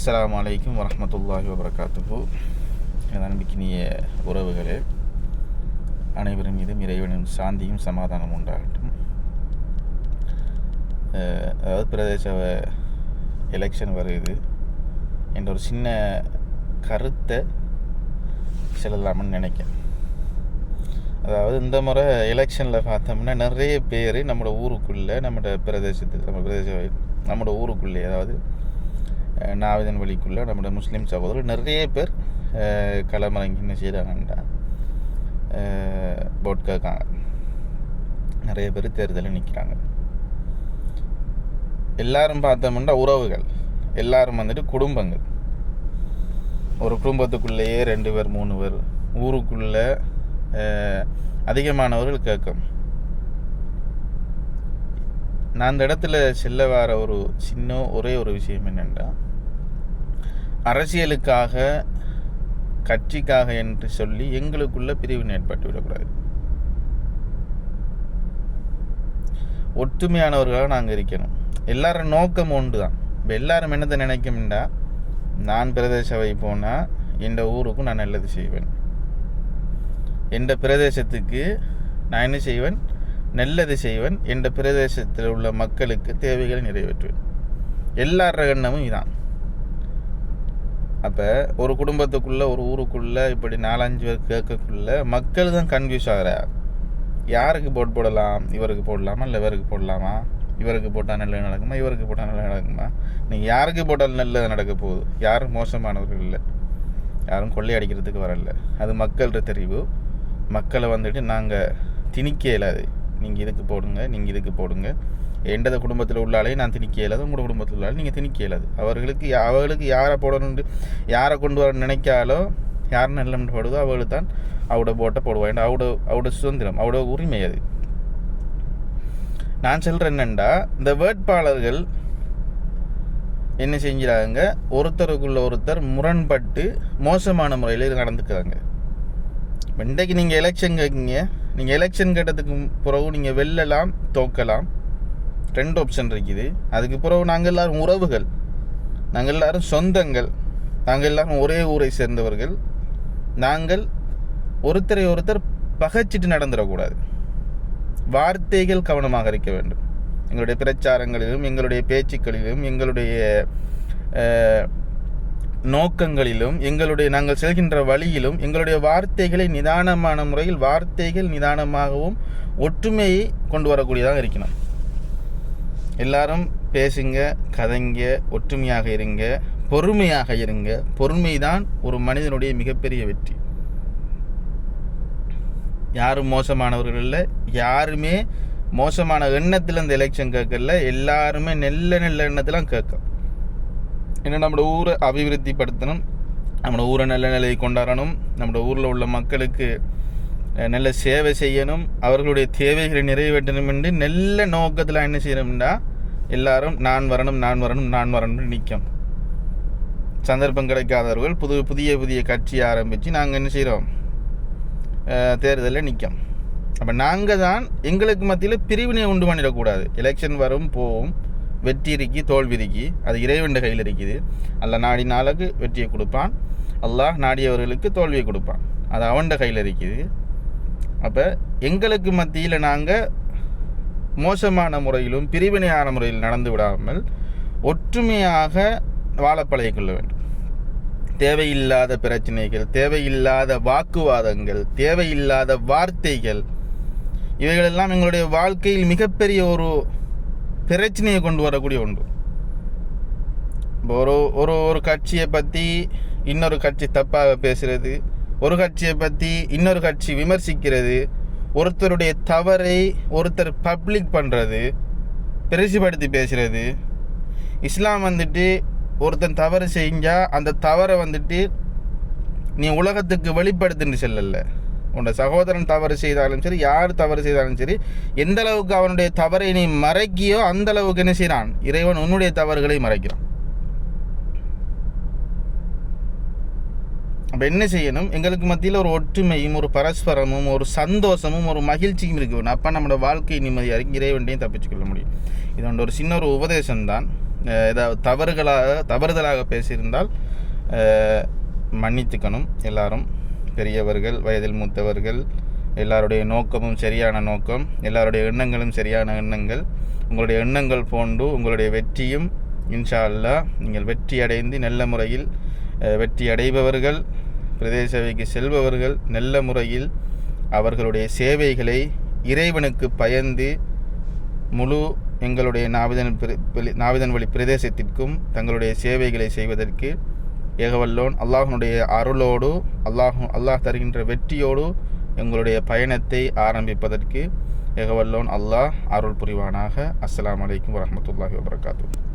அஸ்லாம் அலைக்கும் வரமத்துல்லாஹி வபரகாத்துஹு. அன்பிக்கினிய உறவுகளே அனைவரும் மீதும் இறைவனின் சாந்தியும் சமாதானம் உண்டாகட்டும். அதாவது பிரதேச எலெக்ஷன் வருது. என்ற ஒரு சின்ன கருத்தை செல்லலாம்னு நினைக்கிறேன். அதாவது இந்த முறை எலெக்ஷனில் பார்த்தோம்னா நிறைய பேர் நம்மளோட ஊருக்குள்ளே நம்மளோட பிரதேசத்தில் நம்ம பிரதேச நம்மளோட ஊருக்குள்ளே அதாவது நாவிதன் வழிக்குள்ளே நம்மளோட முஸ்லீம் சகோதரர் நிறைய பேர் களமிறங்கி என்ன செய்கிறாங்கன்றா போட் கேட்காங்க நிறைய பேர் தேர்தலில் நிற்கிறாங்க எல்லாரும் பார்த்தோம்னா உறவுகள். எல்லாரும் வந்துட்டு குடும்பங்கள். ஒரு குடும்பத்துக்குள்ளேயே ரெண்டு பேர் மூணு பேர் ஊருக்குள்ளே அதிகமானவர்கள் கேட்கும். நான் அந்த இடத்துல செல்ல வர ஒரு சின்ன ஒரே ஒரு விஷயம் என்னென்னா அரசியலுக்காக கட்சிக்காக என்று சொல்லி எங்களுக்குள்ள பிரிவினை ஏற்பட்டு விடக்கூடாது. ஒற்றுமையானவர்களாக நாங்கள் இருக்கணும். எல்லாரும் நோக்கம் ஒன்று தான் இப்போ எல்லாரும் என்னத்தை நினைக்கும்டா? நான் பிரதேச சபை போனால் என் ஊருக்கும் நான் நல்லது செய்வேன். என் பிரதேசத்துக்கு நான் என்ன செய்வேன்? நல்லது செய்வேன். என் பிரதேசத்தில் உள்ள மக்களுக்கு தேவைகளை நிறைவேற்றுவேன். எல்லார எண்ணமும் இதான். அப்போ ஒரு குடும்பத்துக்குள்ளே ஒரு ஊருக்குள்ளே இப்படி நாலஞ்சு பேர் கேட்கக்குள்ளே மக்கள் தான் கன்ஃபியூஸ் ஆகிற. யாருக்கு போட் போடலாம்? இவருக்கு போடலாமா? இல்லை இவருக்கு போடலாமா? இவருக்கு போட்டால் நல்லது நடக்குமா? இவருக்கு போட்டால் நல்லது நடக்குமா? நீங்கள் யாருக்கு போட்டாலும் நல்லது நடக்க போகுது. யாரும் மோசமானவர்கள் இல்லை. யாரும் கொள்ளையடிக்கிறதுக்கு வரல. அது மக்கள்கிட்ட தெரிவு. மக்களை வந்துட்டு நாங்கள் திணிக்க இயலாது நீங்கள் இதுக்கு போடுங்க நீங்கள் இதுக்கு போடுங்க. எண்டத குடும்பத்தில் உள்ளாலே நான் திணிக்க இயலாது உங்களோட குடும்பத்தில் உள்ளாலே நீங்கள் திணிக்க இயலாது அவர்களுக்கு அவர்களுக்கு யாரை போடணும்னு யாரை கொண்டு வர நினைக்காலோ யார் நல்லம்னு போடுதோ அவர்களுக்கு தான் அவட போட்டை போடுவான் அவட அவட சுதந்திரம் அவட உரிமை அது. நான் சொல்கிறேன் என்னண்டா இந்த வேட்பாளர்கள் என்ன செஞ்சுறாங்க ஒருத்தருக்குள்ள ஒருத்தர் முரண்பட்டு மோசமான முறையில் நடந்துக்கிறாங்க. இன்றைக்கு நீங்கள் எலெக்ஷன் கேட்குங்க. நீங்கள் எலெக்ஷன் கேட்டதுக்கு பிறகு நீங்கள் வெல்லலாம் தோக்கலாம் ரெண்டு ஆப்ஷன் இருக்குது. அதுக்கு பிறகு நாங்கள் எல்லாரும் உறவுகள். நாங்கள் எல்லாரும் சொந்தங்கள். நாங்கள் எல்லாரும் ஒரே ஊரை சேர்ந்தவர்கள். நாங்கள் ஒருத்தரை ஒருத்தர் பகைச்சிட்டு நடந்துடக்கூடாது. வார்த்தைகள் கவனமாக இருக்க வேண்டும். எங்களுடைய பிரச்சாரங்களிலும் எங்களுடைய பேச்சுக்களிலும் எங்களுடைய நோக்கங்களிலும் எங்களுடைய நாங்கள் செல்கின்ற வழியிலும் எங்களுடைய வார்த்தைகளை நிதானமான முறையில் வார்த்தைகள் நிதானமாகவும் ஒற்றுமையை கொண்டு வரக்கூடியதாக இருக்கணும். எல்லாரும் பேசுங்க கதைங்க ஒற்றுமையாக இருங்க பொறுமையாக இருங்க. பொறுமை தான் ஒரு மனிதனுடைய மிகப்பெரிய வெற்றி. யாரும் மோசமானவர்கள் இல்லை. யாருமே மோசமான எண்ணத்தில் இந்த எலெக்ஷன் கேட்கல எல்லாருமே நெல்ல நெல்ல எண்ணத்திலாம் கேட்கும் ஏன்னா நம்மளோட ஊரை அபிவிருத்தி படுத்தணும் நம்மளோட ஊரை நல்ல நிலையை கொண்டாடணும். நம்மளோட ஊரில் உள்ள மக்களுக்கு நல்ல சேவை செய்யணும் அவர்களுடைய தேவைகளை நிறைவேற்றணும் என்று நல்ல நோக்கத்தில் என்ன செய்யணும்னா எல்லாரும் நான் வரணும் நான் வரணும் நான் வரணும்னு நிற்கும். சந்தர்ப்பம் கிடைக்காதவர்கள் புது புதிய புதிய கட்சி ஆரம்பித்து நாங்கள் என்ன செய்கிறோம் தேர்தலில் நிற்கும். அப்போ நாங்கள் தான் எங்களுக்கு மத்தியில் பிரிவினை உண்டு பண்ணிடக்கூடாது. எலெக்ஷன் வரும் போகும். வெற்றி இருக்கி தோல்வி இருக்கி. அது இறைவன் கையில் இருக்குது. அல்ல நாடி நாளுக்கு வெற்றியை கொடுப்பான். அல்லாஹ் நாடியவர்களுக்கு தோல்வியை கொடுப்பான். அது அவன்ட கையில் இருக்குது. அப்போ எங்களுக்கு மத்தியில் நாங்கள் மோசமான முறையிலும் பிரிவினையான முறையில் நடந்து விடாமல் ஒற்றுமையாக வாழ பழகிக்கொள்ள வேண்டும். தேவையில்லாத பிரச்சனைகள் தேவையில்லாத வாக்குவாதங்கள் தேவையில்லாத வார்த்தைகள் இவைகளெல்லாம் எங்களுடைய வாழ்க்கையில் மிகப்பெரிய ஒரு பிரச்சனையை கொண்டு வரக்கூடிய ஒன்று. இப்போ ஒரு ஒரு ஒரு கட்சியை பற்றி இன்னொரு கட்சி தப்பாக பேசுகிறது ஒரு கட்சியை பற்றி இன்னொரு கட்சி விமர்சிக்கிறது ஒருத்தருடைய தவறை ஒருத்தர் பப்ளிக் பண்ணுறது பெருசுபடுத்தி பேசுகிறது இஸ்லாம் வந்துட்டு ஒருத்தன் தவறு செஞ்சால் அந்த தவறை வந்துட்டு நீ உலகத்துக்கு வெளிப்படுத்துன்னு சொல்லல. உன்னோட சகோதரன் தவறு செய்தாலும் சரி யார் தவறு செய்தாலும் சரி எந்த அளவுக்கு அவனுடைய தவறை நீ மறைக்கியோ அந்த அளவுக்கு என்ன செய்கிறான் இறைவன் உன்னுடைய தவறுகளை மறைக்கிறான். அப்போ என்ன செய்யணும்? எங்களுக்கு மத்தியில் ஒரு ஒற்றுமையும் ஒரு பரஸ்பரமும் ஒரு சந்தோஷமும் ஒரு மகிழ்ச்சியும் இருக்கு வேணும் அப்போ நம்மளோட வாழ்க்கை நிம்மதியாக இருக்கு இறைவன்டையும் தப்பிச்சுக்கொள்ள முடியும். இது வந்து ஒரு சின்ன ஒரு உபதேசம் தான் ஏதாவது தவறுகளாக தவறுதலாக பேசியிருந்தால் மன்னித்துக்கணும் எல்லாரும். பெரியவர்கள் வயதில் மூத்தவர்கள் எல்லாருடைய நோக்கமும் சரியான நோக்கம் எல்லாருடைய எண்ணங்களும் சரியான எண்ணங்கள். உங்களுடைய எண்ணங்கள் போன்று உங்களுடைய வெற்றியும் இன்ஷா அல்லாஹ் நீங்கள் வெற்றி அடைந்து நல்ல முறையில் வெற்றி அடைபவர்கள். பிரதேச சபைக்கு செல்பவர்கள் நல்ல முறையில் அவர்களுடைய சேவைகளை இறைவனுக்கு பயந்து முழு எங்களுடைய நாவிதன் நாவிதன் வழி பிரதேசத்திற்கும் தங்களுடைய சேவைகளை செய்வதற்கு ஏகவல்லோன் அல்லாஹனுடைய அருளோடு அல்லாஹ் அல்லாஹ் தருகின்ற வெற்றியோடு எங்களுடைய பயணத்தை ஆரம்பிப்பதற்கு ஏகவல்லோன் அல்லாஹ் அருள் புரிவானாக. அஸ்லாம் வலைக்கம் வரமத்துல்லாஹி வபரகாத்துஹு.